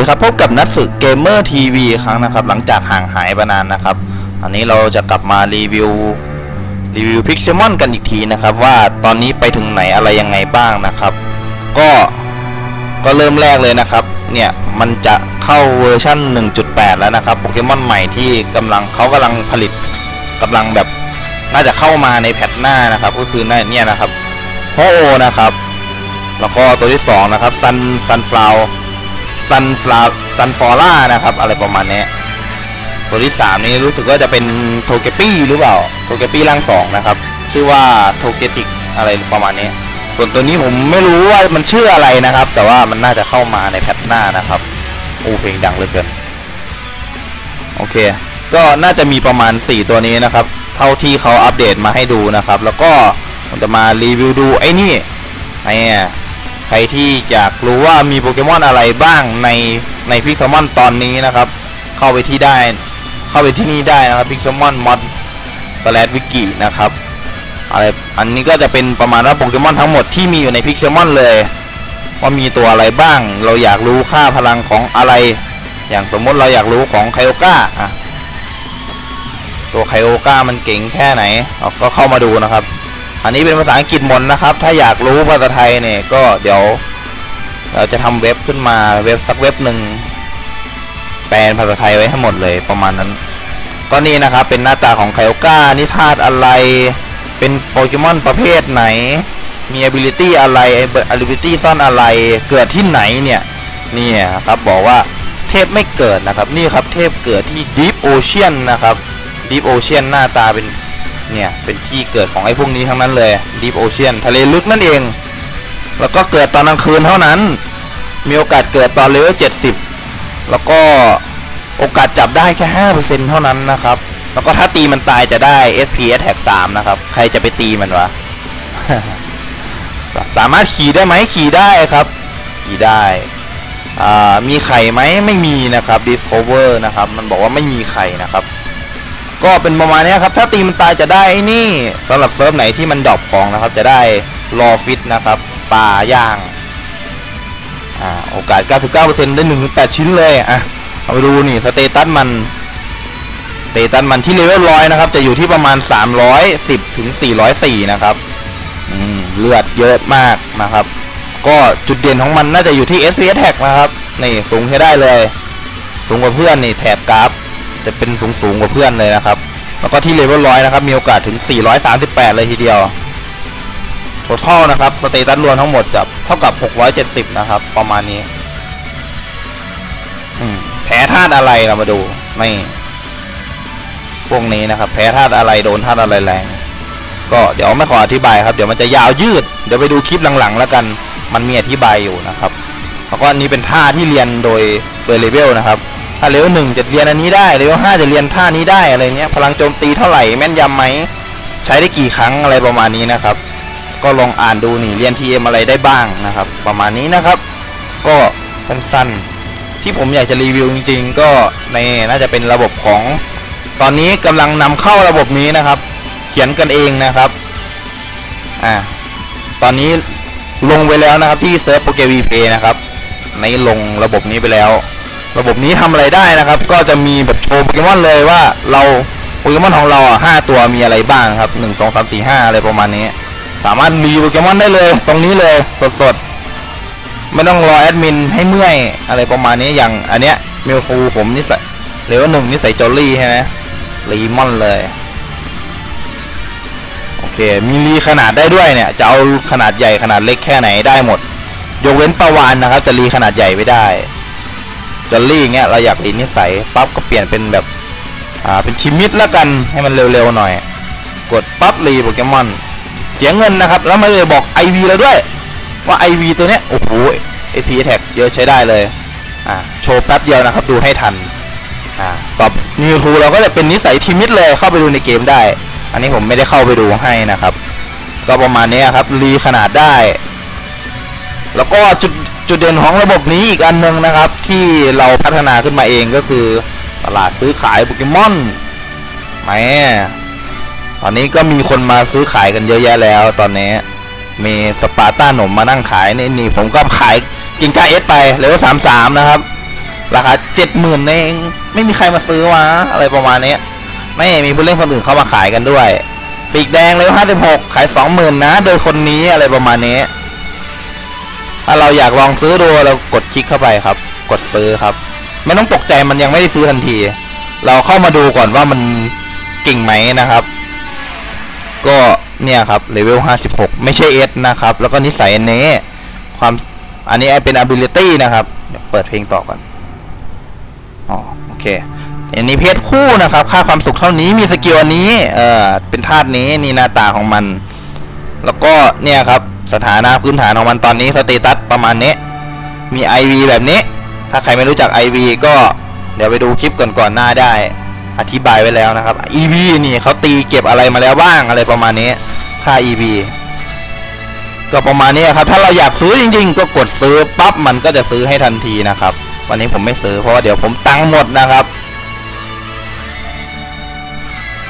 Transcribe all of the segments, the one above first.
ดีครับพบกับนัทสึเกมเมอร์ทีวีครั้งนะครับ หลังจากห่างหายไปนานนะครับ อันนี้เราจะกลับมารีวิวรีวิวพิกซมอนกันอีกทีนะครับ ว่าตอนนี้ไปถึงไหนอะไรยังไงบ้างนะครับ ก็ก็เริ่มแรกเลยนะครับ เนี่ยมันจะเข้าเวอร์ชัน1.8 แล้วนะครับโปเกมอนใหม่ที่กำลังเขากำลังผลิตกำลังแบบน่าจะเข้ามาในแพทหน้านะครับ ก็คือเนี่ยนะครับโฮโอนะครับ แล้วก็ตัวที่สองนะครับซันซันฟลาว ซันฟลาซันฟอร่านะครับ อะไรประมาณนี้ตัวที่สามนี้รู้สึกว่าจะเป็นโทเกปี้หรือเปล่าโทเกปี้ร่างสองนะครับ ชื่อว่าโทเกติกอะไรประมาณนี้ ส่วนตัวนี้ผมไม่รู้ว่ามันชื่ออะไรนะครับ แต่ว่ามันน่าจะเข้ามาในแพทหน้านะครับโอ้เพลงดังเลือเกินโอเค ก็น่าจะมีประมาณ 4 ตัวนี้นะครับ เท่าที่เขาอัปเดตมาให้ดูนะครับ แล้วก็ผมจะมารีวิวดูไอ้นี่ไอ้ ใครที่อยากรู้ว่ามีโปเกมอนอะไรบ้างในในพิกซมอนตอนนี้นะครับ เข้าไปที่ได้ เข้าไปที่นี่ได้นะครับพิกซมอนมอดสแลดวิกินะครับอะไรอันนี้ก็จะเป็นประมาณว่าโปเกมอนทั้งหมดที่มีอยู่ในพิกซมอนเลยว่ามีตัวอะไรบ้าง เราอยากรู้ค่าพลังของอะไร อย่างสมมติเราอยากรู้ของไคโอก้าอะตัวไคโอก้ามันเก่งแค่ไหนเราก็เข้ามาดูนะครับ อันนี้เป็นภาษาอังกฤษหมดนะครับ ถ้าอยากรู้ภาษาไทยเนี่ยก็เดี๋ยว เราจะทำเว็บขึ้นมาเว็บสักเว็บหนึ่งแปลภาษาไทยไว้ให้หมดเลยประมาณนั้น ก็นี่นะครับเป็นหน้าตาของไคโอก้านิธาตอะไร เป็นโปเกมอนประเภทไหน มี ability อะไร ability ซ่อนอะไร เกิดที่ไหนเนี่ยนี่ครับบอกว่าเทพไม่เกิดนะครับ นี่ครับเทพเกิดที่ Deep Ocean นะครับ Deep Ocean หน้าตาเป็น เนี่ยเป็นที่เกิดของไอ้พวกนี้ทั้งนั้นเลย Deep Ocean ทะเลลึกนั่นเอง แล้วก็เกิดตอนกลางคืนเท่านั้น มีโอกาสเกิดตอนเลเวล70 แล้วก็โอกาสจับได้แค่ 5%เท่านั้นนะครับ แล้วก็ถ้าตีมันตายจะได้ SP Attack 3นะครับ ใครจะไปตีมันวะ สามารถขี่ได้ไหมขี่ได้ครับ ขี่ได้มีไข่ไหมไม่มีนะครับ Discover นะครับ มันบอกว่าไม่มีไข่นะครับ ก็เป็นประมาณนี้ครับ ถ้าตีมันตายจะได้อ้นี่สำหรับเซิร์ฟไหนที่มันดรอปของนะครับ จะได้รอฟิตนะครับปลาย่างอ่าโอกาส 99%ได้1-8 ชิ้นเลยอะเอาไปดูนี่สเตตัสมันสเตตัสมันที่เลเวลร้อยนะครับ จะอยู่ที่ประมาณ 310ถึง404 นะครับอืมเลือดเยอะมากนะครับ ก็จุดเด่นของมันน่าจะอยู่ที่ SP Attack นะครับ นี่สูงใช้ได้เลย สูงกว่าเพื่อนนี่แถบกราฟ จะเป็นสูงสูงกว่าเพื่อนเลยนะครับ แล้วก็ที่เลเวลร้อยนะครับ มีโอกาสถึง 438 เลยทีเดียว total นะครับ สเตตัสรวมทั้งหมดจะเท่ากับ 670 นะครับ ประมาณนี้แพ้ธาตุอะไรเรามาดูไม่พวกนี้นะครับ แพ้ธาตุอะไรโดนธาตุอะไรแรงก็เดี๋ยวไม่ขออธิบายครับ เดี๋ยวมันจะยาวยืด เดี๋ยวไปดูคลิปหลังๆ แล้วกัน มันมีอธิบายอยู่นะครับ แล้วก็อันนี้เป็นท่าที่เรียนโดยโดยเลเวลนะครับ ถ้าเลเวลหนึ่งจะเรียนอันนี้ได้เลเวลห้าจะเรียนท่านี้ได้อะไรเงี้ยพลังโจมตีเท่าไหร่แม่นยำไหมใช้ได้กี่ครั้งอะไรประมาณนี้นะครับ ก็ลองอ่านดูนี่เรียน TM อะไรได้บ้างนะครับ ประมาณนี้นะครับ ก็สั้นๆ ที่ผมอยากจะรีวิวจริง ๆ ก็ในน่าจะเป็นระบบของ ตอนนี้กำลังนำเข้าระบบนี้นะครับ เขียนกันเองนะครับอ่าตอนนี้ลงไปแล้วนะครับที่เซิร์ฟโปเกวีเพนะครับในลงระบบนี้ไปแล้ว ระบบนี้ทำอะไรได้นะครับ ก็จะมีแบบโชว์โปเกมอนเลยว่าเราโปเกมอนของเราอะห้าตัวมีอะไรบ้างครับหนึ่งสองสามสี่ห้าอะไรประมาณนี้ สามารถรีโปเกมอนได้เลย ตรงนี้เลยสดๆ ไม่ต้องรอแอดมินให้เมื่อยอะไรประมาณนี้อย่างอันเนี้ยมิวคูผมนิสัยเลเวลหนึ่งนิสัยจอลลี่ใช่ไหมรีมอนเลยโอเคมีรีขนาดได้ด้วยเนี่ยจะเอาขนาดใหญ่ขนาดเล็กแค่ไหนได้หมด ยกเว้นปะวานนะครับ จะรีขนาดใหญ่ไม่ได้ จอลลี่เงี้ยเราอยากรีนิสัยปั๊บก็เปลี่ยนเป็นแบบอ่าเป็นชิมิดแล้วกันให้มันเร็วๆหน่อย กดปั๊บรีโปเกมอนเสียเงินนะครับ แล้วมันเลยบอก IV แล้วด้วย ว่า IV ตัวเนี้ยโอ้โห AC Attack เยอะใช้ได้เลยอ่าโชว์แป๊บเดียวนะครับ ดูให้ทันอ่าตอบนิวทูเราก็จะเป็นนิสัยทิมิดเลยเข้าไปดูในเกมได้ อันนี้ผมไม่ได้เข้าไปดูให้นะครับ ก็ประมาณนี้ครับรีขนาดได้ แล้วก็จุด จุดเด่นของระบบนี้อีกอันหนึงนะครับ ที่เราพัฒนาขึ้นมาเองก็คือตลาดซื้อขายโปเกมอนแหมตอนนี้ก็มีคนมาซื้อขายกันเยอะแยะแล้ว ตอนนี้มีสปาร์ต้าหนุ่มมานั่งขายนี่นี่ผมก็ขายกินก้าเอสไปเลเวลสามสามนะครับ ราคาเจ็ดหมื่นเองไม่มีใครมาซื้อวะอะไรประมาณนี้ไม่มีผู้เล่นคนอื่นเข้ามาขายกันด้วย ปีกแดงเลยห้าสิบหกขายสองหมื่นนะ โดยคนนี้อะไรประมาณนี้ ถ้าเราอยากลองซื้อดูเรากดคลิกเข้าไปครับ กดซื้อครับ ไม่ต้องตกใจมันยังไม่ได้ซื้อทันที เราเข้ามาดูก่อนว่ามันเก่งไหมนะครับ ก็เนี่ยครับเลเวล56 ไม่ใช่ S นะครับ แล้วก็นิสัยเน้ความอันนี้เป็น ability นะครับเดี๋ยวเปิดเพลงต่อก่อนอ๋อโอเคอันนี้เพศคู่นะครับ ค่าความสุขเท่านี้มีสกิลอันนี้ เอ่อเป็นธาตุนี้นี่หน้าตาของมัน แล้วก็เนี่ยครับ สถานะพื้นฐานของมันตอนนี้สเตตัสประมาณนี้ มี IV แบบนี้ ถ้าใครไม่รู้จัก IV ก็เดี๋ยวไปดูคลิปก่อนๆหน้าได้ อธิบายไว้แล้วนะครับ EV นี่เขาตีเก็บอะไรมาแล้วบ้างอะไรประมาณนี้ ค่า EV ก็ประมาณนี้ครับ ถ้าเราอยากซื้อจริงๆ ก็กดซื้อปั๊บมันก็จะซื้อให้ทันทีนะครับ วันนี้ผมไม่ซื้อเพราะว่าเดี๋ยวผมตังค์หมดนะครับ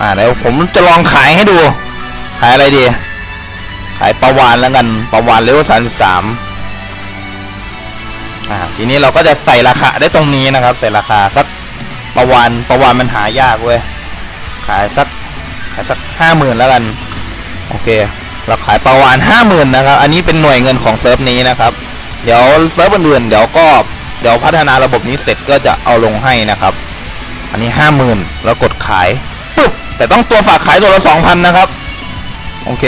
อ่าเดี๋ยวผมจะลองขายให้ดู ขายอะไรดี ขายประวานแล้วกันประวานเลเวลสามสิบสามอ่าทีนี้เราก็จะใส่ราคาได้ตรงนี้นะครับ ใส่ราคาสักประวานประวานมันหายากเว้ยขายสักขายสักห้าหมื่นแล้วกันโอเค เราขายประวานห้าหมื่นนะครับ อันนี้เป็นหน่วยเงินของเซิร์ฟนี้นะครับ เดี๋ยวเซิร์ฟอื่นๆเดี๋ยวก็เดี๋ยวพัฒนาระบบนี้เสร็จก็จะเอาลงให้นะครับ อันนี้ห้าหมื่นแล้วกดขายปุ๊บแต่ต้องตัวฝากขายตัวละสองพันนะครับ โอเค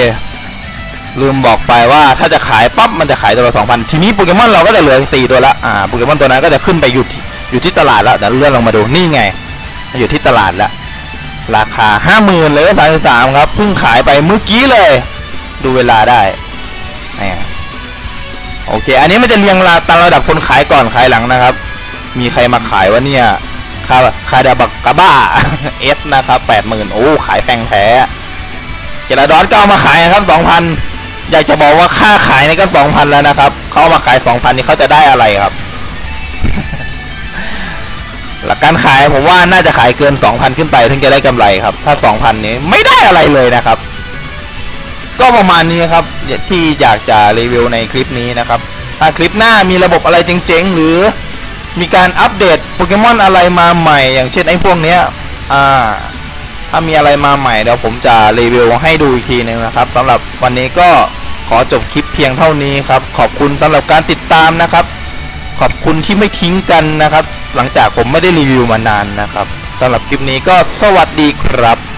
ลืมบอกไปว่าถ้าจะขายปั๊บมันจะขายตัวละสองพันทีนี้โปเกมอนเราก็จะเหลือสี่ตัวละอ่าโปเกมอนตัวนั้นก็จะขึ้นไปอยู่ที่อยู่ที่ตลาดแล้วเดี๋ยวเลื่อนลงมาดูนี่ไงอยู่ที่ตลาดแล้วราคาห้าหมื่นเลยสามสิบสามครับเพิ่งขายไปเมื่อกี้เลย ดูเวลาได้โอเค อันนี้มันจะเรียงราตามระดับคนขายก่อนขายหลังนะครับ มีใครมาขายวะเนี่ยคาคาดาบักกาบ้าเอสนะครับแปดหมื่นโอ้ขายแพงแท้เจลาดอนก็เอามาขายนะครับสองพัน อยากจะบอกว่าค่าขายนี่ก็สองพันแล้วนะครับ เขาเอามาขายสองพันนี่เขาจะได้อะไรครับ หลักการขายผมว่าน่าจะขายเกินสองพันขึ้นไปถึงจะได้กำไรครับ ถ้าสองพันนี้ไม่ได้อะไรเลยนะครับ ก็ประมาณนี้ครับ ที่อยากจะรีวิวในคลิปนี้นะครับ ถ้าคลิปหน้ามีระบบอะไรเจ๋งๆ หรือมีการอัปเดตโปเกมอนอะไรมาใหม่ อย่างเช่นไอ้พวกเนี้ย อ่า ถ้ามีอะไรมาใหม่เดี๋ยวผมจะรีวิวให้ดูอีกทีหนึงนะครับสำหรับวันนี้ก็ ขอจบคลิปเพียงเท่านี้ครับ ขอบคุณสำหรับการติดตามนะครับ ขอบคุณที่ไม่ทิ้งกันนะครับ หลังจากผมไม่ได้รีวิวมานานนะครับสำหรับคลิปนี้ก็สวัสดีครับ